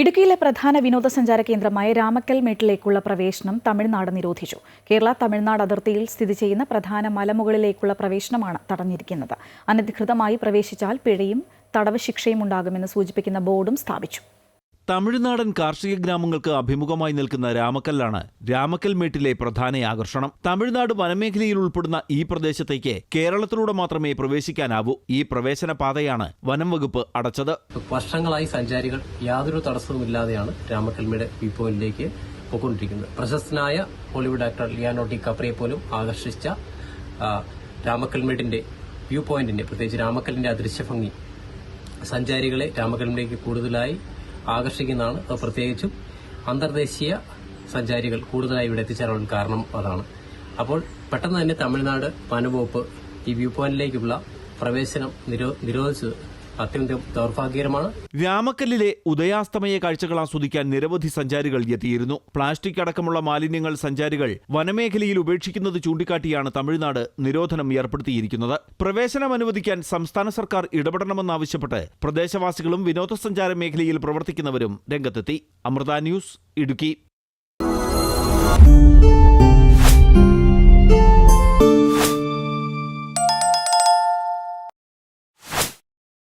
ഇടുക്കിയിലെ പ്രധാന വിനോദസഞ്ചാര കേന്ദ്രമായ രാമക്കൽ മേട്ടിലേക്കുള്ള പ്രവേശനം തമിഴ്നാട് നിരോധിച്ചു. കേരള തമിഴ്നാട് അതിർത്തിയിൽ സ്ഥിതി ചെയ്യുന്ന പ്രധാന മലമുകളിലേക്കുള്ള പ്രവേശനമാണ് തടഞ്ഞിരിക്കുന്നത്. അനധികൃതമായി പ്രവേശിച്ചാൽ പിഴയും തടവ് ശിക്ഷയും ഉണ്ടാകുമെന്ന് സൂചിപ്പിക്കുന്ന ബോർഡും സ്ഥാപിച്ചു. തമിഴ്നാടൻ കാർഷിക ഗ്രാമങ്ങൾക്ക് അഭിമുഖമായി നിൽക്കുന്ന രാമക്കല്ലാണ് രാമക്കൽ മേട്ടിലെ പ്രധാന ആകർഷണം. തമിഴ്നാട് വനമേഖലയിൽ ഉൾപ്പെടുന്ന ഈ പ്രദേശത്തേക്ക് കേരളത്തിലൂടെ മാത്രമേ പ്രവേശിക്കാനാവൂ. ഈ പ്രവേശന പാതയാണ് വനം വകുപ്പ് അടച്ചത്. വർഷങ്ങളായി സഞ്ചാരികൾ യാതൊരു തടസ്സവുമില്ലാതെയാണ് രാമക്കൽമയുടെ വ്യൂ പോയിന്റിലേക്ക് പോയിക്കൊണ്ടിരിക്കുന്നത്. പ്രശസ്തനായ ഹോളിവുഡ് ആക്ടർ ലിയാനോ കപ്രിയെ പോലും ആകർഷിച്ച രാമക്കൽമേട്ടിന്റെ വ്യൂ പോയിന്റിന്റെ പ്രത്യേകിച്ച് രാമക്കലിന്റെ അദൃശ്യഭംഗി സഞ്ചാരികളെ രാമക്കൽമേടിലേക്ക് കൂടുതലായി ആകർഷിക്കുന്നതാണ്. പ്രത്യേകിച്ചും അന്തർദേശീയ സഞ്ചാരികൾ കൂടുതലായി ഇവിടെ എത്തിച്ചേരാനുള്ള കാരണം അതാണ്. അപ്പോൾ പെട്ടെന്ന് തന്നെ തമിഴ്നാട് വനവകുപ്പ് ഈ വ്യൂ പോയിന്റിലേക്കുള്ള പ്രവേശനം നിരോ- നിരോധിച്ചത് രാമക്കല്ലിലെ ഉദയാസ്തമയ കാഴ്ചകൾ ആസ്വദിക്കാൻ നിരവധി സഞ്ചാരികൾ എത്തിയിരുന്നു. പ്ലാസ്റ്റിക് അടക്കമുള്ള മാലിന്യങ്ങൾ സഞ്ചാരികൾ വനമേഖലയിൽ ഉപേക്ഷിക്കുന്നത് ചൂണ്ടിക്കാട്ടിയാണ് തമിഴ്നാട് നിരോധനം ഏർപ്പെടുത്തിയിരിക്കുന്നത്. പ്രവേശനം അനുവദിക്കാൻ സംസ്ഥാന സർക്കാർ ഇടപെടണമെന്നാവശ്യപ്പെട്ട് പ്രദേശവാസികളും വിനോദസഞ്ചാര മേഖലയിൽ പ്രവർത്തിക്കുന്നവരും രംഗത്തെത്തി. അമൃത ന്യൂസ് ഇടുക്കി.